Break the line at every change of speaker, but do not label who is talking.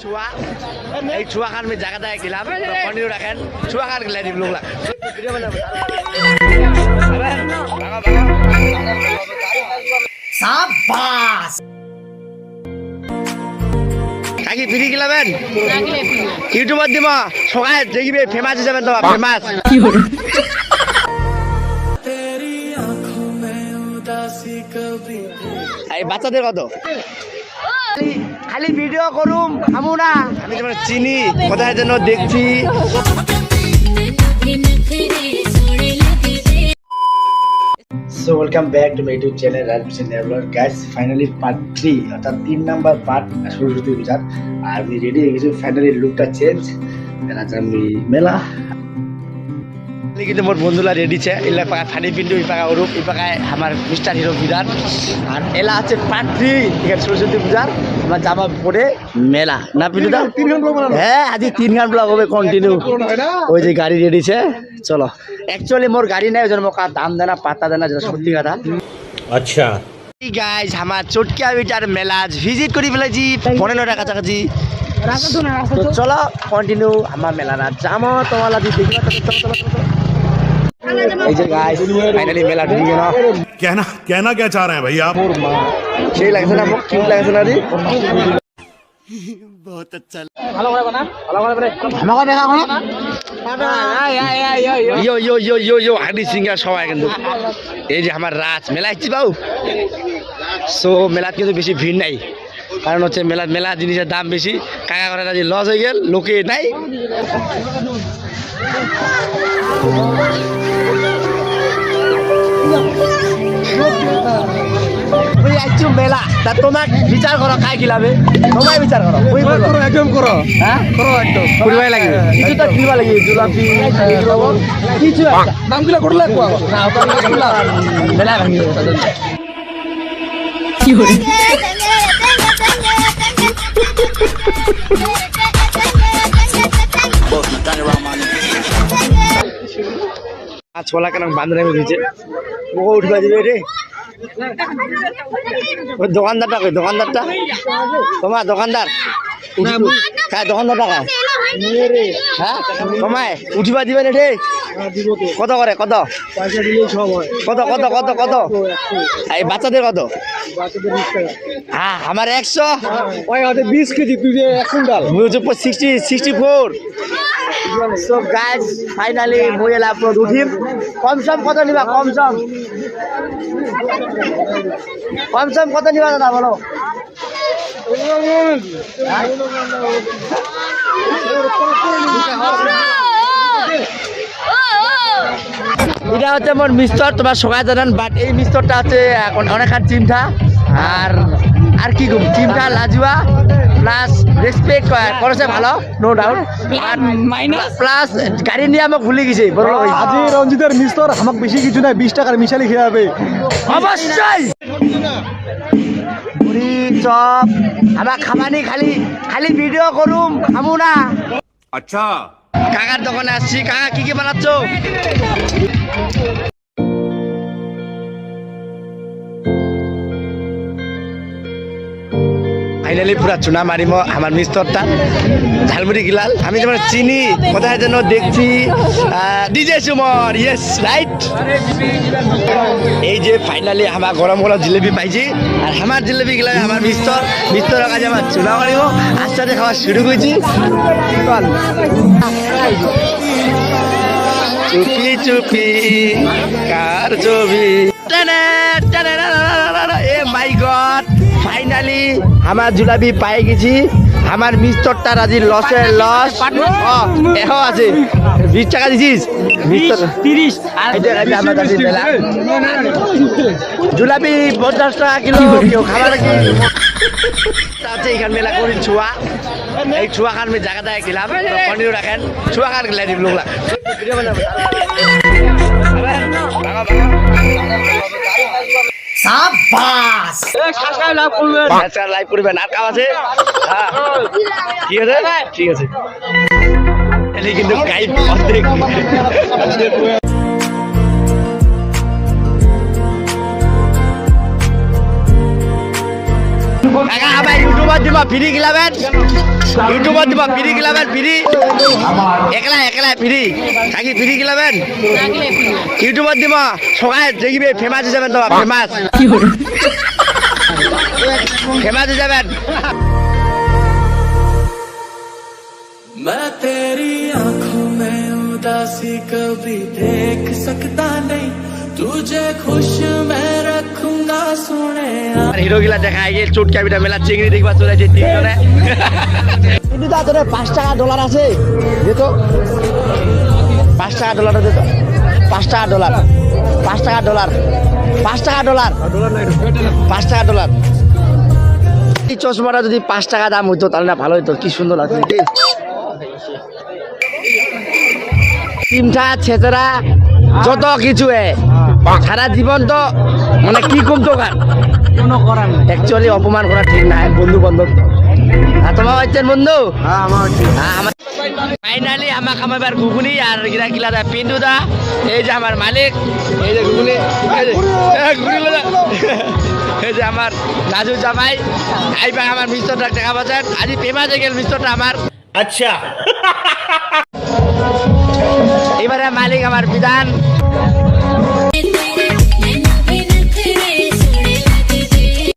ছুয়া? এই ছুয়া খান আমি জায়গা দেয় গেলাম। কন্টিনিউ রাখেন। ছুয়া খান গেলে দিম লোক কাকি ফিরি গেলাবেন ইউটিউবত দিব সবাই দেখিবে ফেমাস হিসাবে তো ফেমাস বাচ্চাদের কত খালি- ভিডিও করুম আমু না। আমি তোমার চিনি কোথায় যেন দেখছি। So welcome back to my YouTube channel developer guys finally part three অর্থাৎ তিন নাম্বার পার্ট সরস্বতী পূজার আর আমি রেডি হয়ে গেছি ফাইনালি লুকটা চেঞ্জ আজ আমি মেলা। কিন্তু মোট বন্ধুরা রেডিছে এলাকা এলা পাকা ফানি পিন্টু ইপাকা অরূপ ইপাকায় আমার মিস্টার হিরো বিধান আর এলা আছে পার্ট এখানে সরস্বতী পূজার আমার জামা পরে মেলা। না পিন্টু দা হ্যাঁ আজ তিন গান ব্লগ হবে কন্টিনিউ ওই যে গাড়ি রেডিছে চলো। অ্যাকচুয়ালি মোর গাড়ি নাই ওই জন্য মোকা দাম দেনা পাতা দেনা যেটা সত্যি কথা।
আচ্ছা।
গাইজ আমার চটকিয়া বিটার মেলা আজ ভিজিট করি ফেলেছি পনেরো টাকা কাছাকাছি। তো চলো কন্টিনিউ আমার মেলারা জাম তোমার লাগি দেখিবা তো চলো চলো চলো এই যে গাইস ফাইনালি মেলা ঢুকে
না কেনা কেনা কে চাহ রহে ভাই আপ
সেই লাগছে না খুব কিউট লাগছে না রে বহুত আচ্ছা ভালো করে সবাই কিন্তু এই যে আমার রাজ মেলা বাবু সো মেলাত কিন্তু বেশি ভিড় নাই কারণ হচ্ছে মেলা মেলা জিনিসের দাম বেশি। কাকা করে যদি লস হয়ে গেল লোকে নাই। ওই আইছো মেলা। তা তোমাক বিচার করো খাই গিলাবে তোমায় বিচার করো। ওই করো।
একদম করো।
হ্যাঁ?
করো একদম।
কিছু তো কিনবা লাগিব জুলাপি কিছু একটা।
নামগুলো করলে কোয়া
না মেলা ভাঙি ওটা আর ছোলা কেন বান্ধে দিচ্ছে ও উঠবা দিবে রে। ওই দোকানদারটা ওই দোকানদারটা? তোমার দোকানদার? হ্যাঁ দোকানদারটা কা হ্যাঁ? তোমায় উঠিবা দিবে রে কত করে? কত? কত কত কত কত? এই বাচ্চাদের কত?
টাকা
হ্যাঁ আমার একশো।
ওই হাতে বিশ কেজি তুই এক
quintal. Sixty sixty four so guys finally মই এলা উঠিম। কম চম কত নিবা? কম চম কম চম কত নিবা দাদা বলো? এটা হচ্ছে মোর মিস্তর তোমার সবাই জানান বাট এই মিস্তরটা হচ্ছে এখন অনেকখান চিমঠা আর আর কি কম চিমঠা লাজুয়া প্লাস রেসপেক্ট করেছে ভালো নো ডাউট প্লাস গাড়ি নিয়ে আমাকে ভুলে গেছে বড়
আজি রঞ্জিতের মিস্তর আমাক বেশি কিছু নাই বিশ টাকার মিশালি খেয়াবে
অবশ্যই! পুরি চপ আমরা খাবানি খালি খালি ভিডিও করুম খামু না।
আচ্ছা।
কাকার দোকানে আসছি। কাকা কি কি বানাচ্ছ? ফাইনালি পুরা চুনা মারিম আমার মিস্তরটা ঝালমুড়ি গিলাল আমি যেমন চিনি কোথায় যেন দেখছি ডিজে সুমন ইয়েস রাইট এই যে ফাইনালি আমার গরম গরম জিলেবি পাইছি আর আমার জিলেবি গিলা আমার মিস্তর মিস্তর কাছে আমার চুনা মারিব আস্তে খাওয়া শুরু করছি চুপি চুপি কার ছবি এ মাই গড ফাইনালি আমার জুলাবি পাই গেছি আমার মিস্তরটা রাজি লসের লস এহ আছে বিশ টাকা দিছিস জুলাপি পঞ্চাশ টাকা কিলো কেউ খাবার কি আছে এখান মেলা করি ছুয়া এই ছুয়া খান আমি জায়গা দেয় গেলাম কন্টিনিউ রাখেন ছুয়া খান গেলে দিব লোক লাইভ করবেন আর কাজ আছে? হ্যাঁ। ঠিক আছে? ঠিক আছে। এলি কিন্তু গাইড অর্ধেক। কাকা আমার ইউটিউবত দিব ফ্রি গিলাবেন ইউটিউবত দিব ফ্রি গিলাবেন ফ্রি একলা একলা ফ্রি কাকি ফ্রি গিলাবেন ইউটিউবত দিব সবাই দেখিবে ফেমাস হয়ে যাবেন তোমার ফেমাস ফেমাস হয়ে যাবেন
मैं तेरी आंखों में उदासी कभी देख सकता नहीं तुझे खुश मैं रखूंगा सुने
আর হিরো গিলা দেখা গিয়ে চুট ক্যাবিটা মেলা চিংড়ি দেখবা চলে যাচ্ছে তিনজনে। কিন্তু তা তোর পাঁচ টাকা ডলার আছে। যেত পাঁচ টাকা ডলার যেত পাঁচ টাকা ডলার পাঁচ টাকা ডলার পাঁচ টাকা ডলার পাঁচ টাকা ডলার এই চশমাটা যদি পাঁচ টাকা দাম হইতো তাহলে না ভালো হইতো। কি সুন্দর লাগছে চিমটা ছেতরা যত কিছু এ। সারা জীবন তো মানে কি খুব দোকান
কোনো করার নাই
অ্যাকচুয়ালি অপমান করা ঠিক না বন্ধু বান্ধব তো। আর তোমার হচ্ছেন বন্ধু?
হ্যাঁ আমার
হ্যাঁ আমার ফাইনালি আমার এবার ঘুগুনি আর গিরা গিলা দা পিন্টু দা। এই যে আমার মালিক এই যে ঘুগুনি ঘুগুনি এই যে আমার রাজু জামাই আইবা আমার মিস্টরটা টাকা বাজার আজি ফেমাস গেল মিস্টরটা আমার।
আচ্ছা।
এবারে মালিক আমার বিধান।